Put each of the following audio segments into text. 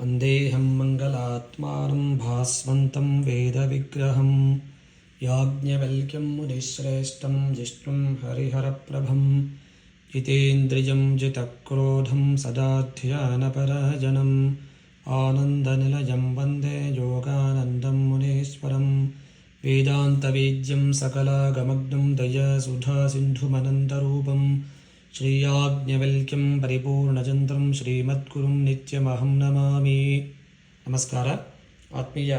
वन्देऽहं मङ्गलात्मानं भास्वन्तं वेदविग्रहं याज्ञवल्क्यं मुनिश्रेष्ठं जिष्णुं हरिहरप्रभं जितेन्द्रियं जितक्रोधं सदा ध्यानपराजनम् आनन्दनिलयं वन्दे योगानन्दं मुनीश्वरं वेदान्तवेद्यं सकलागमग्नं दयसुधासिन्धुमनन्तरूपं ಶ್ರೀಯಾಜ್ಞವಲ್ಕ್ಯಂ ಪರಿಪೂರ್ಣಚಂದ್ರಂ ಶ್ರೀಮದ್ಗುರುಂ ನಿತ್ಯಮಹಂ ನಮಾಮಿ. ನಮಸ್ಕಾರ. ಆತ್ಮೀಯ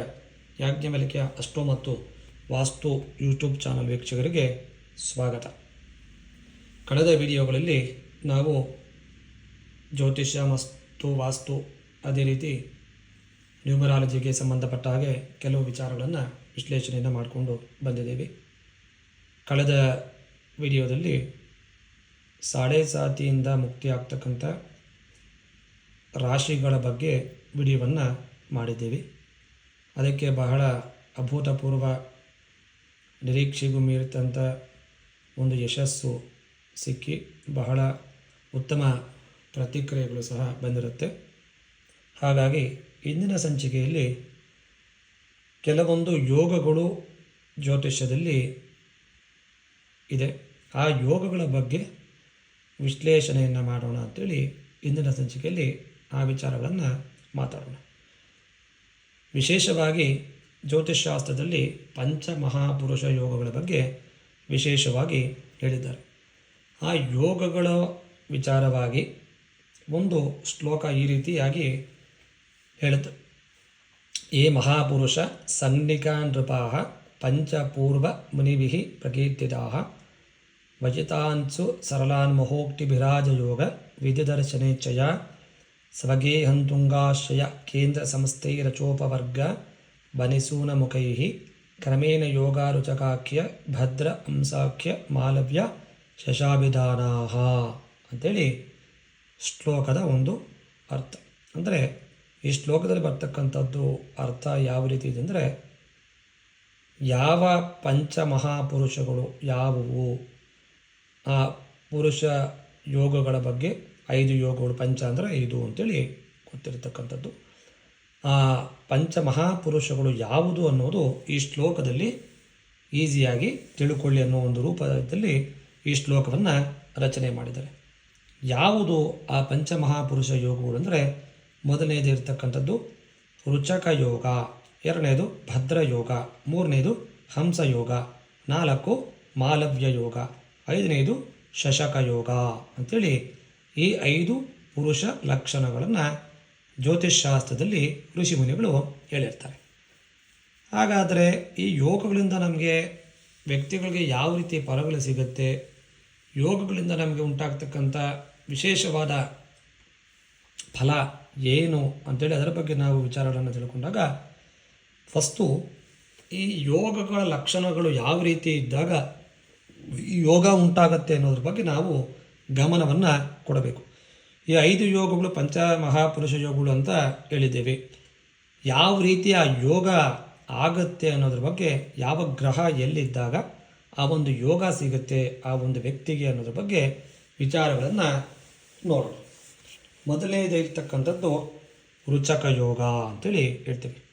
ಯಾಜ್ಞವಲ್ಕ್ಯ ಅಷ್ಟೋ ಮತ್ತು ವಾಸ್ತು ಯೂಟ್ಯೂಬ್ ಚಾನಲ್ ವೀಕ್ಷಕರಿಗೆ ಸ್ವಾಗತ. ಕಳೆದ ವಿಡಿಯೋಗಳಲ್ಲಿ ನಾವು ಜ್ಯೋತಿಷ್ಯ ಮತ್ತು ವಾಸ್ತು ಅದೇ ರೀತಿ ನ್ಯೂಮರಾಲಜಿಗೆ ಸಂಬಂಧಪಟ್ಟ ಹಾಗೆ ಕೆಲವು ವಿಚಾರಗಳನ್ನು ವಿಶ್ಲೇಷಣೆಯನ್ನು ಮಾಡಿಕೊಂಡು ಬಂದಿದ್ದೀವಿ. ಕಳೆದ ವಿಡಿಯೋದಲ್ಲಿ ಸಾಡೆ ಸಾತಿಯಿಂದ ಮುಕ್ತಿ ಆಗ್ತಕ್ಕಂಥ ರಾಶಿಗಳ ಬಗ್ಗೆ ವಿಡಿಯೋವನ್ನು ಮಾಡಿದ್ದೀವಿ. ಅದಕ್ಕೆ ಬಹಳ ಅಭೂತಪೂರ್ವ ನಿರೀಕ್ಷೆಗೂ ಮೀರಿದಂಥ ಒಂದು ಯಶಸ್ಸು ಸಿಕ್ಕಿ ಬಹಳ ಉತ್ತಮ ಪ್ರತಿಕ್ರಿಯೆಗಳು ಸಹ ಬಂದಿರುತ್ತೆ. ಹಾಗಾಗಿ ಇಂದಿನ ಸಂಚಿಕೆಯಲ್ಲಿ ಕೆಲವೊಂದು ಯೋಗಗಳು ಜ್ಯೋತಿಷ್ಯದಲ್ಲಿ ಇದೆ. ಆ ಯೋಗಗಳ ಬಗ್ಗೆ ವಿಶ್ಲೇಷಣೆಯನ್ನು ಮಾಡೋಣ ಅಂತೇಳಿ ಇಂದಿನ ಸಂಚಿಕೆಯಲ್ಲಿ ಆ ವಿಚಾರಗಳನ್ನು ಮಾತಾಡೋಣ. ವಿಶೇಷವಾಗಿ ಜ್ಯೋತಿಷ್ಶಾಸ್ತ್ರದಲ್ಲಿ ಪಂಚಮಹಾಪುರುಷ ಯೋಗಗಳ ಬಗ್ಗೆ ವಿಶೇಷವಾಗಿ ಹೇಳಿದ್ದಾರೆ. ಆ ಯೋಗಗಳ ವಿಚಾರವಾಗಿ ಒಂದು ಶ್ಲೋಕ ಈ ರೀತಿಯಾಗಿ ಹೇಳುತ್ತೆ. ಏ ಮಹಾಪುರುಷ ಸನ್ನಿಕಾ ನೃಪಾ ಪಂಚಪೂರ್ವ ಮುನಿಭಿ ಪ್ರಕೀರ್ತಿತಾ ವಜಿತಾನ್ಸು ಸರಳಾನ್ ಮಹೋಕ್ತಿಭಿರಾಜಯೋಗ ವಿಧಿದರ್ಶನೇಚ್ಛಯ ಸ್ವಗೇಹಂತುಂಗಾಶ್ರಯ ಕೇಂದ್ರ ಸಂಸ್ಥೈರಚೋಪವರ್ಗ ಬನಿಸೂನಮುಖೈ ಕ್ರಮೇಣ ಯೋಗಾರುಚಕಾಖ್ಯ ಭದ್ರ ಹಂಸಾಖ್ಯ ಮಾಲವ್ಯ ಶಶಾಭಿಧಾನಾ ಅಂಥೇಳಿ ಶ್ಲೋಕದ ಒಂದು ಅರ್ಥ. ಅಂದರೆ ಈ ಶ್ಲೋಕದಲ್ಲಿ ಬರ್ತಕ್ಕಂಥದ್ದು ಅರ್ಥ ಯಾವ ರೀತಿ ಇದೆ ಅಂದರೆ ಯಾವ ಪಂಚಮಹಾಪುರುಷಗಳು ಯಾವುವು? ಪುರುಷ ಯೋಗಗಳ ಬಗ್ಗೆ ಐದು ಯೋಗಗಳು, ಪಂಚ ಅಂದರೆ ಐದು ಅಂತೇಳಿ ಗೊತ್ತಿರತಕ್ಕಂಥದ್ದು. ಆ ಪಂಚ ಮಹಾಪುರುಷಗಳು ಯಾವುದು ಅನ್ನೋದು ಈ ಶ್ಲೋಕದಲ್ಲಿ ಈಸಿಯಾಗಿ ತಿಳ್ಕೊಳ್ಳಿ ಅನ್ನೋ ಒಂದು ರೂಪದಲ್ಲಿ ಈ ಶ್ಲೋಕವನ್ನು ರಚನೆ ಮಾಡಿದ್ದಾರೆ. ಯಾವುದು ಆ ಪಂಚಮಹಾಪುರುಷ ಯೋಗಗಳು ಅಂದರೆ? ಮೊದಲನೇದು ಇರತಕ್ಕಂಥದ್ದು ರುಚಕ ಯೋಗ, ಎರಡನೇದು ಭದ್ರ ಯೋಗ, ಮೂರನೇದು ಹಂಸ ಯೋಗ, ನಾಲ್ಕು ಮಾಲವ್ಯ ಯೋಗ ಐದನೇದು ಶಶಕ ಯೋಗ ಅಂಥೇಳಿ ಈ ಐದು ಪುರುಷ ಲಕ್ಷಣಗಳನ್ನು ಜ್ಯೋತಿಷ್ಶಾಸ್ತ್ರದಲ್ಲಿ ಋಷಿಮುನಿಗಳು ಹೇಳಿರ್ತಾರೆ. ಹಾಗಾದರೆ ಈ ಯೋಗಗಳಿಂದ ನಮಗೆ ವ್ಯಕ್ತಿಗಳಿಗೆ ಯಾವ ರೀತಿ ಫಲಗಳು ಸಿಗುತ್ತೆ, ಯೋಗಗಳಿಂದ ನಮಗೆ ಉಂಟಾಗ್ತಕ್ಕಂಥ ವಿಶೇಷವಾದ ಫಲ ಏನು ಅಂತೇಳಿ ಅದರ ಬಗ್ಗೆ ನಾವು ವಿಚಾರಗಳನ್ನು ತಿಳ್ಕೊಂಡಾಗ ಫಸ್ಟು ಈ ಯೋಗಗಳ ಲಕ್ಷಣಗಳು ಯಾವ ರೀತಿ ಇದ್ದಾಗ ಯೋಗ ಉಂಟಾಗತ್ತೆ ಅನ್ನೋದ್ರ ಬಗ್ಗೆ ನಾವು ಗಮನವನ್ನು ಕೊಡಬೇಕು. ಈ ಐದು ಯೋಗಗಳು ಪಂಚ ಮಹಾಪುರುಷ ಯೋಗಗಳು ಅಂತ ಹೇಳಿದ್ದೇವೆ. ಯಾವ ರೀತಿಯ ಯೋಗ ಆಗತ್ತೆ ಅನ್ನೋದ್ರ ಬಗ್ಗೆ, ಯಾವ ಗ್ರಹ ಎಲ್ಲಿದ್ದಾಗ ಆ ಒಂದು ಯೋಗ ಸಿಗುತ್ತೆ, ಆ ಒಂದು ವ್ಯಕ್ತಿಗೆ ಅನ್ನೋದ್ರ ಬಗ್ಗೆ ವಿಚಾರಗಳನ್ನು ನೋಡೋಣ. ಮೊದಲನೇದಿರ್ತಕ್ಕಂಥದ್ದು ರುಚಕ ಯೋಗ ಅಂತೇಳಿ ಹೇಳ್ತೀವಿ.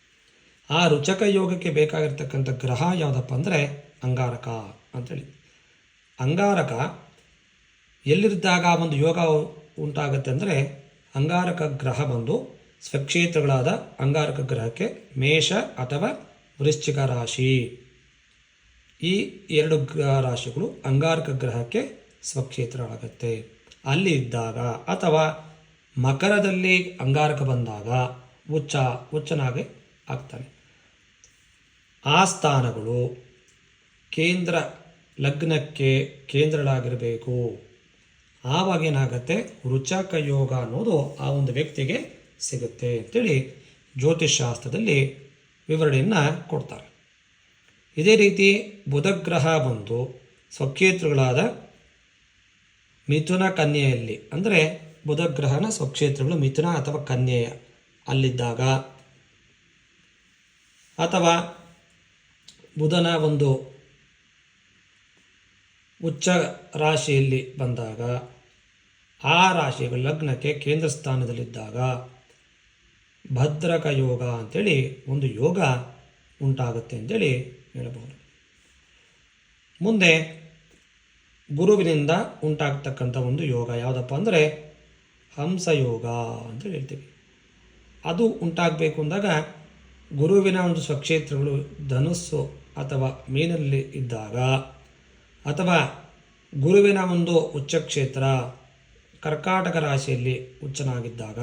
ಆ ರುಚಕ ಯೋಗಕ್ಕೆ ಬೇಕಾಗಿರ್ತಕ್ಕಂಥ ಗ್ರಹ ಯಾವುದಪ್ಪ ಅಂದರೆ ಅಂಗಾರಕ ಅಂತೇಳಿ. ಅಂಗಾರಕ ಎಲ್ಲಿದ್ದಾಗ ಒಂದು ಯೋಗ ಉಂಟಾಗುತ್ತೆ ಅಂದರೆ ಅಂಗಾರಕ ಗ್ರಹ ಬಂದು ಸ್ವಕ್ಷೇತ್ರಗಳಾದ ಅಂಗಾರಕ ಗ್ರಹಕ್ಕೆ ಮೇಷ ಅಥವಾ ವೃಶ್ಚಿಕ ರಾಶಿ. ಈ ಎರಡು ರಾಶಿಗಳು ಅಂಗಾರಕ ಗ್ರಹಕ್ಕೆ ಸ್ವಕ್ಷೇತ್ರಗಳಾಗತ್ತೆ. ಅಲ್ಲಿ ಇದ್ದಾಗ ಅಥವಾ ಮಕರದಲ್ಲಿ ಅಂಗಾರಕ ಬಂದಾಗ ಉಚ್ಚ, ಉಚ್ಚನಾಗೆ ಆಗ್ತಾನೆ. ಆ ಸ್ಥಾನಗಳು ಕೇಂದ್ರ ಲಗ್ನಕ್ಕೆ ಕೇಂದ್ರಳಾಗಿರಬೇಕು. ಆವಾಗ ಏನಾಗುತ್ತೆ? ರುಚಾಕ ಯೋಗ ಅನ್ನೋದು ಆ ಒಂದು ವ್ಯಕ್ತಿಗೆ ಸಿಗುತ್ತೆ ಅಂತೇಳಿ ಜ್ಯೋತಿಷ್ಶಾಸ್ತ್ರದಲ್ಲಿ ವಿವರಣೆಯನ್ನು ಕೊಡ್ತಾರೆ. ಇದೇ ರೀತಿ ಬುಧಗ್ರಹ ಬಂದು ಸ್ವಕ್ಷೇತ್ರಗಳಾದ ಮಿಥುನ ಕನ್ಯೆಯಲ್ಲಿ, ಅಂದರೆ ಬುಧಗ್ರಹನ ಸ್ವಕ್ಷೇತ್ರಗಳು ಮಿಥುನ ಅಥವಾ ಕನ್ಯೆಯ ಅಲ್ಲಿದ್ದಾಗ, ಅಥವಾ ಬುಧನ ಒಂದು ಉಚ್ಚ ರಾಶಿಯಲ್ಲಿ ಬಂದಾಗ, ಆ ರಾಶಿಗಳ ಲಗ್ನಕ್ಕೆ ಕೇಂದ್ರ ಸ್ಥಾನದಲ್ಲಿದ್ದಾಗ ಭದ್ರಕ ಯೋಗ ಅಂಥೇಳಿ ಒಂದು ಯೋಗ ಉಂಟಾಗುತ್ತೆ ಅಂತೇಳಿ ಹೇಳಬಹುದು. ಮುಂದೆ ಗುರುವಿನಿಂದ ಉಂಟಾಗ್ತಕ್ಕಂಥ ಒಂದು ಯೋಗ ಯಾವುದಪ್ಪ ಅಂದರೆ ಹಂಸಯೋಗ ಅಂತ ಹೇಳ್ತೀವಿ. ಅದು ಉಂಟಾಗಬೇಕು ಅಂದಾಗ ಗುರುವಿನ ಒಂದು ಸ್ವಕ್ಷೇತ್ರಗಳು ಧನುಸ್ಸು ಅಥವಾ ಮೀನಲ್ಲಿ ಇದ್ದಾಗ ಅಥವಾ ಗುರುವಿನ ಒಂದು ಉಚ್ಚಕ್ಷೇತ್ರ ಕರ್ಕಾಟಕ ರಾಶಿಯಲ್ಲಿ ಉಚ್ಚನಾಗಿದ್ದಾಗ,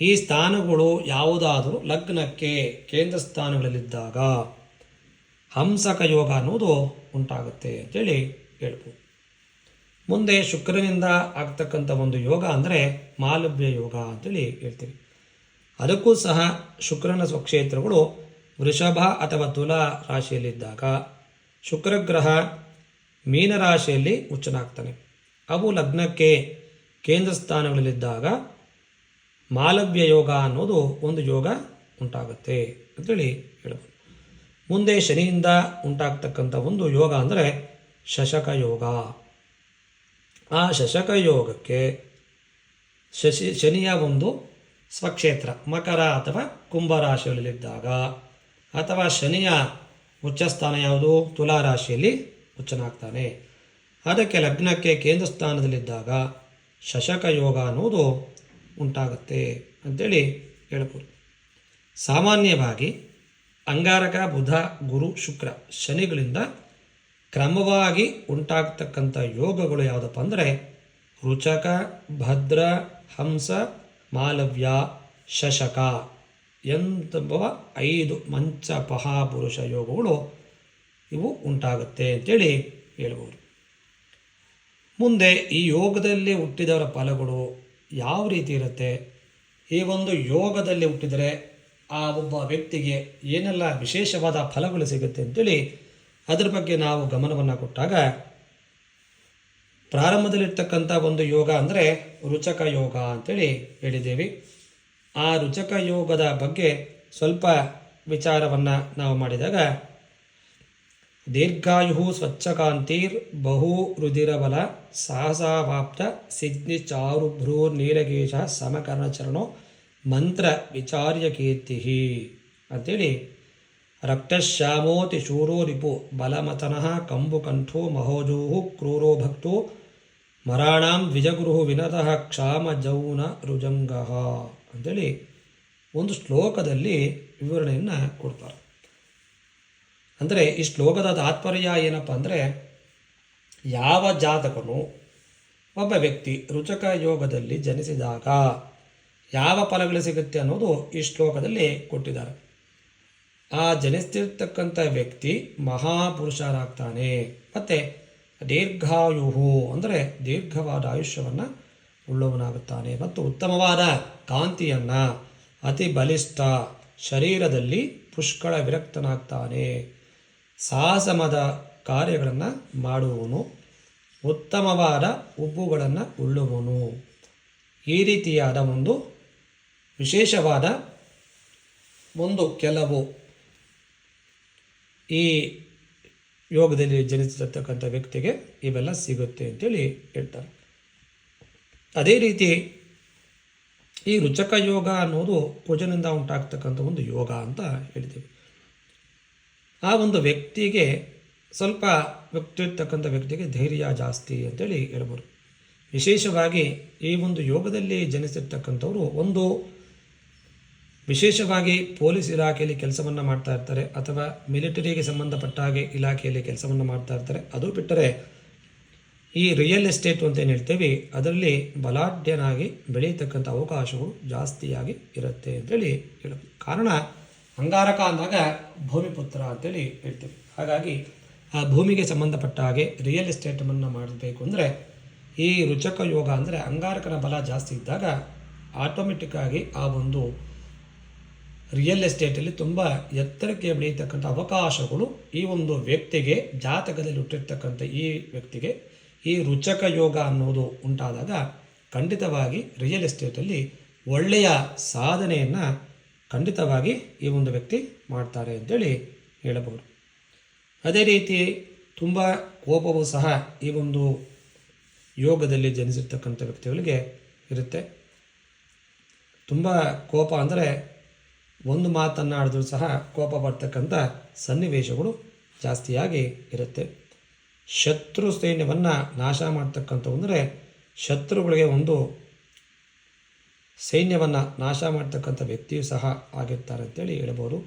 ಈ ಸ್ಥಾನಗಳು ಯಾವುದಾದರೂ ಲಗ್ನಕ್ಕೆ ಕೇಂದ್ರ ಸ್ಥಾನಗಳಲ್ಲಿದ್ದಾಗ ಹಂಸಕ ಯೋಗ ಅನ್ನೋದು ಉಂಟಾಗುತ್ತೆ ಅಂತೇಳಿ ಹೇಳ್ಬೋದು. ಮುಂದೆ ಶುಕ್ರನಿಂದ ಆಗ್ತಕ್ಕಂಥ ಒಂದು ಯೋಗ ಅಂದರೆ ಮಾಲವ್ಯ ಯೋಗ ಅಂತೇಳಿ ಹೇಳ್ತೀವಿ. ಅದಕ್ಕೂ ಸಹ ಶುಕ್ರನ ಸ್ವಕ್ಷೇತ್ರಗಳು ವೃಷಭ ಅಥವಾ ತುಲಾ ರಾಶಿಯಲ್ಲಿದ್ದಾಗ ಶುಕ್ರಗ್ರಹ ಮೀನರಾಶಿಯಲ್ಲಿ ಉಚ್ಚನಾಗ್ತಾನೆ. ಅವು ಲಗ್ನಕ್ಕೆ ಕೇಂದ್ರ ಸ್ಥಾನಗಳಲ್ಲಿದ್ದಾಗ ಮಾಲವ್ಯ ಯೋಗ ಅನ್ನೋದು ಒಂದು ಯೋಗ ಉಂಟಾಗುತ್ತೆ ಅಂತೇಳಿ ಹೇಳ್ಬೋದು ಮುಂದೆ ಶನಿಯಿಂದ ಉಂಟಾಗ್ತಕ್ಕಂಥ ಒಂದು ಯೋಗ ಅಂದರೆ ಶಶಕ ಯೋಗ. ಆ ಶಶಕ ಯೋಗಕ್ಕೆ ಶಶಿ ಶನಿಯ ಒಂದು ಸ್ವಕ್ಷೇತ್ರ, ಮಕರ ಅಥವಾ ಕುಂಭ ರಾಶಿಯಲ್ಲಿದ್ದಾಗ ಅಥವಾ ಶನಿಯ ಉಚ್ಚಸ್ಥಾನ ಯಾವುದು? ತುಲಾ ರಾಶಿಯಲ್ಲಿ ಉಚ್ಚನಾಗ್ತಾನೆ ಅದಕ್ಕೆ ಲಗ್ನಕ್ಕೆ ಕೇಂದ್ರ ಸ್ಥಾನದಲ್ಲಿದ್ದಾಗ ಶಶಕ ಯೋಗ ಅನ್ನೋದು ಉಂಟಾಗುತ್ತೆ ಅಂತೇಳಿ ಹೇಳ್ಬೋದು. ಸಾಮಾನ್ಯವಾಗಿ ಅಂಗಾರಕ, ಬುಧ, ಗುರು, ಶುಕ್ರ ಶನಿಗಳಿಂದ ಕ್ರಮವಾಗಿ ಉಂಟಾಗತಕ್ಕಂಥ ಯೋಗಗಳು ಯಾವುದಪ್ಪ ಅಂದರೆ ರುಚಕ, ಭದ್ರ, ಹಂಸ, ಮಾಲವ್ಯ, ಶಶಕ. ಎಂಬ ಐದು ಮಂಚ ಪಹಾಪುರುಷ ಯೋಗಗಳು ಇವು ಉಂಟಾಗುತ್ತೆ ಅಂತೇಳಿ ಹೇಳ್ಬೋದು. ಮುಂದೆ ಈ ಯೋಗದಲ್ಲಿ ಹುಟ್ಟಿದವರ ಫಲಗಳು ಯಾವ ರೀತಿ ಇರುತ್ತೆ? ಈ ಒಂದು ಯೋಗದಲ್ಲಿ ಹುಟ್ಟಿದರೆ ಆ ಒಬ್ಬ ವ್ಯಕ್ತಿಗೆ ಏನೆಲ್ಲ ವಿಶೇಷವಾದ ಫಲಗಳು ಸಿಗುತ್ತೆ ಅಂತೇಳಿ ಅದ್ರ ಬಗ್ಗೆ ನಾವು ಗಮನವನ್ನು ಕೊಟ್ಟಾಗ ಪ್ರಾರಂಭದಲ್ಲಿರ್ತಕ್ಕಂಥ ಒಂದು ಯೋಗ ಅಂದರೆ ರುಚಕ ಯೋಗ ಅಂತೇಳಿ ಹೇಳಿದ್ದೇವೆ. ಆ ರುಚಕ ಯೋಗದ ಬಗ್ಗೆ ಸ್ವಲ್ಪ ವಿಚಾರವನ್ನು ನಾವು ಮಾಡಿದಾಗ ದೀರ್ಘಾಯು ಸ್ವಚ್ಛಕಾಂತೀರ್ ಬಹು ರುದಿರಬಲ ಸಾಹಸಾವಾಪ್ತ ಸಿಗ್ನಿ ಚಾರು ಭ್ರೂರ್ ನೀಲಗೇಶ ಸಮಕರ್ಣಚರಣೋ ಮಂತ್ರ ವಿಚಾರ್ಯ ಕೀರ್ತಿ ಅಂತೇಳಿ, ರಕ್ತಶ್ಯಾಮೋತಿ ಶೂರೋ ರಿಪು ಬಲಮತನಃ ಕಂಬುಕಂಠೋ ಮಹೋಜೋ ಕ್ರೂರೋ ಭಕ್ತೋ ಮರಾಣಾಂ ದ್ವಿಜಗುರು ವಿನತಃ ಕ್ಷಾಮ ಜೌನ ರುಜಂಗ. ಅಂತೇಳಿ ಒಂದು ಶ್ಲೋಕದಲ್ಲಿ ವಿವರಣೆಯನ್ನು ಕೊಡ್ತಾರೆ. ಅಂದರೆ ಈ ಶ್ಲೋಕದ ತಾತ್ಪರ್ಯ ಏನಪ್ಪ ಅಂದರೆ ಯಾವ ಜಾತಕನು ಒಬ್ಬ ವ್ಯಕ್ತಿ ರುಚಕ ಯೋಗದಲ್ಲಿ ಜನಿಸಿದಾಗ ಯಾವ ಫಲಗಳು ಸಿಗುತ್ತೆ ಅನ್ನೋದು ಈ ಶ್ಲೋಕದಲ್ಲಿ ಕೊಟ್ಟಿದ್ದಾರೆ. ಆ ಜನಿಸ್ತಿರ್ತಕ್ಕಂಥ ವ್ಯಕ್ತಿ ಮಹಾಪುರುಷರಾಗ್ತಾನೆ. ಮತ್ತು ದೀರ್ಘಾಯುಹು ಅಂದರೆ ದೀರ್ಘವಾದ ಆಯುಷ್ಯವನ್ನು ಉಳ್ಳವನಾಗುತ್ತಾನೆ ಮತ್ತು ಉತ್ತಮವಾದ ಕಾಂತಿಯನ್ನು ಅತಿ ಬಲಿಷ್ಠ ಶರೀರದಲ್ಲಿ ಪುಷ್ಕಳ ವಿರಕ್ತನಾಗ್ತಾನೆ. ಸಾಹಸಮದ ಕಾರ್ಯಗಳನ್ನು ಮಾಡುವವನು, ಉತ್ತಮವಾದ ಉಬ್ಬುಗಳನ್ನು ಉಳ್ಳುವನು ಈ ರೀತಿಯಾದ ಒಂದು ವಿಶೇಷವಾದ ಒಂದು ಕೆಲವು ಈ ಯೋಗದಲ್ಲಿ ಜನಿಸಿರತಕ್ಕಂಥ ವ್ಯಕ್ತಿಗೆ ಇವೆಲ್ಲ ಸಿಗುತ್ತೆ ಅಂತೇಳಿ ಹೇಳ್ತಾರೆ. ಅದೇ ರೀತಿ ಈ ರುಚಕ ಯೋಗ ಅನ್ನೋದು ಕುಜನಿಂದ ಉಂಟಾಗ್ತಕ್ಕಂಥ ಒಂದು ಯೋಗ ಅಂತ ಹೇಳ್ತೀವಿ ಆ ಒಂದು ವ್ಯಕ್ತಿಗೆ ಸ್ವಲ್ಪ ವ್ಯಕ್ತಿ ಇರ್ತಕ್ಕಂಥ ವ್ಯಕ್ತಿಗೆ ಧೈರ್ಯ ಜಾಸ್ತಿ ಅಂತೇಳಿ ಹೇಳ್ಬೋದು. ವಿಶೇಷವಾಗಿ ಈ ಒಂದು ಯೋಗದಲ್ಲಿ ಜನಿಸಿರ್ತಕ್ಕಂಥವರು ಒಂದು ವಿಶೇಷವಾಗಿ ಪೊಲೀಸ್ ಇಲಾಖೆಯಲ್ಲಿ ಕೆಲಸವನ್ನು ಮಾಡ್ತಾ ಇರ್ತಾರೆ ಅಥವಾ ಮಿಲಿಟರಿಗೆ ಸಂಬಂಧಪಟ್ಟ ಹಾಗೆ ಇಲಾಖೆಯಲ್ಲಿ ಕೆಲಸವನ್ನು ಮಾಡ್ತಾ ಇರ್ತಾರೆ. ಅದು ಬಿಟ್ಟರೆ ಈ ರಿಯಲ್ ಎಸ್ಟೇಟ್ ಅಂತ ಏನು ಹೇಳ್ತೇವೆ, ಅದರಲ್ಲಿ ಬಲಾಢ್ಯನಾಗಿ ಬೆಳೆಯತಕ್ಕಂಥ ಅವಕಾಶಗಳು ಜಾಸ್ತಿಯಾಗಿ ಇರುತ್ತೆ ಅಂತೇಳಿ ಹೇಳಬಹುದು ಕಾರಣ ಅಂಗಾರಕ ಅಂದಾಗ ಭೂಮಿಪುತ್ರ ಅಂತೇಳಿ ಹೇಳ್ತೇವೆ. ಹಾಗಾಗಿ, ಆ ಭೂಮಿಗೆ ಸಂಬಂಧಪಟ್ಟ ಹಾಗೆ ರಿಯಲ್ ಎಸ್ಟೇಟನ್ನು ಮಾಡಬೇಕು ಅಂದರೆ, ಈ ರುಚಕ ಯೋಗ ಅಂದರೆ ಅಂಗಾರಕನ ಬಲ ಜಾಸ್ತಿ ಇದ್ದಾಗ ಆಟೋಮೆಟಿಕ್ಕಾಗಿ ಆ ಒಂದು ರಿಯಲ್ ಎಸ್ಟೇಟಲ್ಲಿ ತುಂಬ ಎತ್ತರಕ್ಕೆ ಬೆಳೆಯತಕ್ಕಂಥ ಅವಕಾಶಗಳು ಈ ಒಂದು ವ್ಯಕ್ತಿಗೆ, ಜಾತಕದಲ್ಲಿ ಹುಟ್ಟಿರ್ತಕ್ಕಂಥ ಈ ವ್ಯಕ್ತಿಗೆ ಈ ರುಚಕ ಯೋಗ ಅನ್ನೋದು ಉಂಟಾದಾಗ ಖಂಡಿತವಾಗಿ ರಿಯಲ್ ಎಸ್ಟೇಟಲ್ಲಿ ಒಳ್ಳೆಯ ಸಾಧನೆಯನ್ನು ಖಂಡಿತವಾಗಿ ಈ ಒಂದು ವ್ಯಕ್ತಿ ಮಾಡ್ತಾರೆ ಅಂತೇಳಿ ಹೇಳಬಹುದು. ಅದೇ ರೀತಿ ತುಂಬ ಕೋಪವೂ ಸಹ ಈ ಒಂದು ಯೋಗದಲ್ಲಿ ಜನಿಸಿರ್ತಕ್ಕಂಥ ವ್ಯಕ್ತಿಗಳಿಗೆ ಇರುತ್ತೆ. ತುಂಬ ಕೋಪ ಅಂದರೆ ಒಂದು ಮಾತನ್ನು ಆಡಿದ್ರೂ ಸಹ ಕೋಪ ಬರ್ತಕ್ಕಂಥ ಸನ್ನಿವೇಶಗಳು ಜಾಸ್ತಿಯಾಗಿ ಇರುತ್ತೆ. ಶತ್ರು ಸೈನ್ಯವನ್ನು ನಾಶ ಮಾಡ್ತಕ್ಕಂಥವು ಅಂದರೆ ಶತ್ರುಗಳಿಗೆ ಒಂದು ಸೈನ್ಯವನ್ನು ನಾಶ ಮಾಡ್ತಕ್ಕಂಥ ವ್ಯಕ್ತಿಯು ಸಹ ಆಗಿರ್ತಾರೆ ಅಂತೇಳಿ ಹೇಳ್ಬೋದು.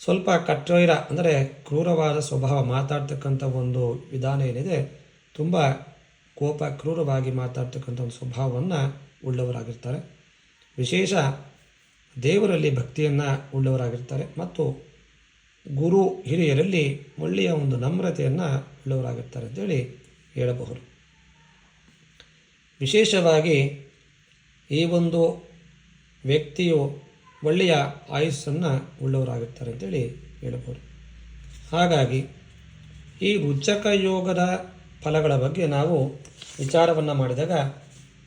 ಸ್ವಲ್ಪ ಕಟ್ಟೋಯ್ರ ಅಂದರೆ ಕ್ರೂರವಾದ ಸ್ವಭಾವ ಮಾತಾಡ್ತಕ್ಕಂಥ ಒಂದು ವಿಧಾನ ಏನಿದೆ, ತುಂಬ ಕೋಪ ಕ್ರೂರವಾಗಿ ಮಾತಾಡ್ತಕ್ಕಂಥ ಒಂದು ಸ್ವಭಾವವನ್ನು ಉಳ್ಳವರಾಗಿರ್ತಾರೆ. ವಿಶೇಷ ದೇವರಲ್ಲಿ ಭಕ್ತಿಯನ್ನು ಉಳ್ಳವರಾಗಿರ್ತಾರೆ ಮತ್ತು ಗುರು ಹಿರಿಯರಲ್ಲಿ ಒಳ್ಳೆಯ ಒಂದು ನಮ್ರತೆಯನ್ನು ಉಳ್ಳವರಾಗಿರ್ತಾರೆ ಅಂತೇಳಿ ಹೇಳಬಹುದು. ವಿಶೇಷವಾಗಿ ಈ ಒಂದು ವ್ಯಕ್ತಿಯು ಒಳ್ಳೆಯ ಆಯುಸ್ಸನ್ನು ಉಳ್ಳವರಾಗಿರ್ತಾರೆ ಅಂತೇಳಿ ಹೇಳಬಹುದು. ಹಾಗಾಗಿ ಈ ರುಚಕ ಯೋಗದ ಫಲಗಳ ಬಗ್ಗೆ ನಾವು ವಿಚಾರವನ್ನು ಮಾಡಿದಾಗ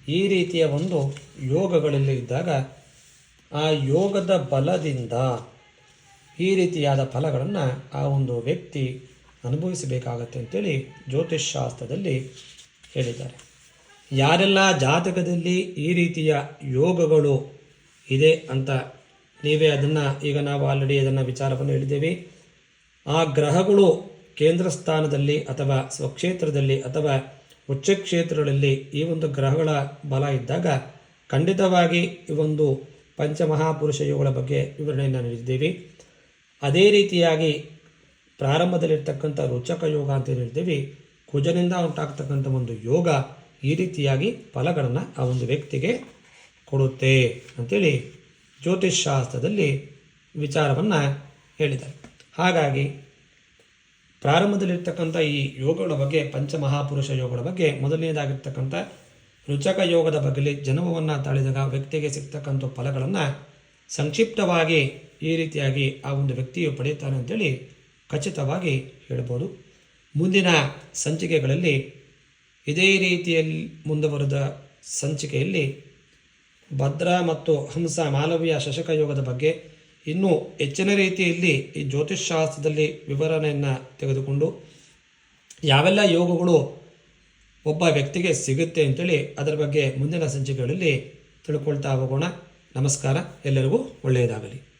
ಈ ರೀತಿಯ ಒಂದು ಯೋಗಗಳಲ್ಲಿ ಇದ್ದಾಗ ಆ ಯೋಗದ ಬಲದಿಂದ ಈ ರೀತಿಯಾದ ಫಲಗಳನ್ನು ಆ ಒಂದು ವ್ಯಕ್ತಿ ಅನುಭವಿಸಬೇಕಾಗತ್ತೆ ಅಂತೇಳಿ ಜ್ಯೋತಿಷ್ ಶಾಸ್ತ್ರದಲ್ಲಿ ಹೇಳಿದ್ದಾರೆ. ಯಾರೆಲ್ಲ ಜಾತಕದಲ್ಲಿ ಈ ರೀತಿಯ ಯೋಗಗಳು ಇದೆ ಅಂತ ನೀವೇ ಅದನ್ನು ಈಗ ನಾವು ಆಲ್ರೆಡಿ ಅದನ್ನು ವಿಚಾರವನ್ನು ಹೇಳಿದ್ದೇವೆ. ಆ ಗ್ರಹಗಳು ಕೇಂದ್ರ ಸ್ಥಾನದಲ್ಲಿ ಅಥವಾ ಸ್ವಕ್ಷೇತ್ರದಲ್ಲಿ ಅಥವಾ ಉಚ್ಚ ಕ್ಷೇತ್ರಗಳಲ್ಲಿ ಈ ಒಂದು ಗ್ರಹಗಳ ಬಲ ಇದ್ದಾಗ ಖಂಡಿತವಾಗಿ ಈ ಒಂದು ಪಂಚಮಹಾಪುರುಷ ಯೋಗಗಳ ಬಗ್ಗೆ ವಿವರಣೆಯನ್ನು ನೀಡಿದ್ದೇವೆ. ಅದೇ ರೀತಿಯಾಗಿ ಪ್ರಾರಂಭದಲ್ಲಿರ್ತಕ್ಕಂಥ ರುಚಕ ಯೋಗ ಅಂತ ಹೇಳ್ತೀವಿ ಕುಜನಿಂದ ಉಂಟಾಗ್ತಕ್ಕಂಥ ಒಂದು ಯೋಗ ಈ ರೀತಿಯಾಗಿ ಫಲಗಳನ್ನು ಆ ಒಂದು ವ್ಯಕ್ತಿಗೆ ಕೊಡುತ್ತೆ ಅಂಥೇಳಿ ಜ್ಯೋತಿಷ್ ಶಾಸ್ತ್ರದಲ್ಲಿ ವಿಚಾರವನ್ನು ಹೇಳಿದ್ದಾರೆ. ಹಾಗಾಗಿ ಪ್ರಾರಂಭದಲ್ಲಿರ್ತಕ್ಕಂಥ ಈ ಯೋಗಗಳ ಬಗ್ಗೆ, ಪಂಚಮಹಾಪುರುಷ ಯೋಗಗಳ ಬಗ್ಗೆ ಮೊದಲನೇದಾಗಿರ್ತಕ್ಕಂಥ ರುಚಕ ಯೋಗದ ಬಗ್ಗೆ ಜನ್ಮವನ್ನು ತಾಳಿದಾಗ ವ್ಯಕ್ತಿಗೆ ಸಿಗ್ತಕ್ಕಂಥ ಫಲಗಳನ್ನು ಸಂಕ್ಷಿಪ್ತವಾಗಿ ಈ ರೀತಿಯಾಗಿ ಆ ಒಂದು ವ್ಯಕ್ತಿಯು ಪಡೆಯುತ್ತಾನೆ ಅಂತೇಳಿ ಖಚಿತವಾಗಿ ಹೇಳ್ಬೋದು. ಮುಂದಿನ ಸಂಚಿಕೆಗಳಲ್ಲಿ ಇದೇ ರೀತಿಯಲ್ಲಿ ಮುಂದುವರೆದ ಸಂಚಿಕೆಯಲ್ಲಿ ಭದ್ರ ಮತ್ತು ಹಂಸ ಮಾಲವೀಯ ಶಶಕ ಯೋಗದ ಬಗ್ಗೆ ಇನ್ನೂ ಹೆಚ್ಚಿನ ರೀತಿಯಲ್ಲಿ ಈ ಜ್ಯೋತಿಷ್ಶಾಸ್ತ್ರದಲ್ಲಿ ವಿವರಣೆಯನ್ನು ತೆಗೆದುಕೊಂಡು ಯಾವೆಲ್ಲ ಯೋಗಗಳು ಒಬ್ಬ ವ್ಯಕ್ತಿಗೆ ಸಿಗುತ್ತೆ ಅಂತೇಳಿ ಅದರ ಬಗ್ಗೆ ಮುಂದಿನ ಸಂಚಿಕೆಗಳಲ್ಲಿ ತಿಳ್ಕೊಳ್ತಾ ಹೋಗೋಣ. ನಮಸ್ಕಾರ. ಎಲ್ಲರಿಗೂ ಒಳ್ಳೆಯದಾಗಲಿ.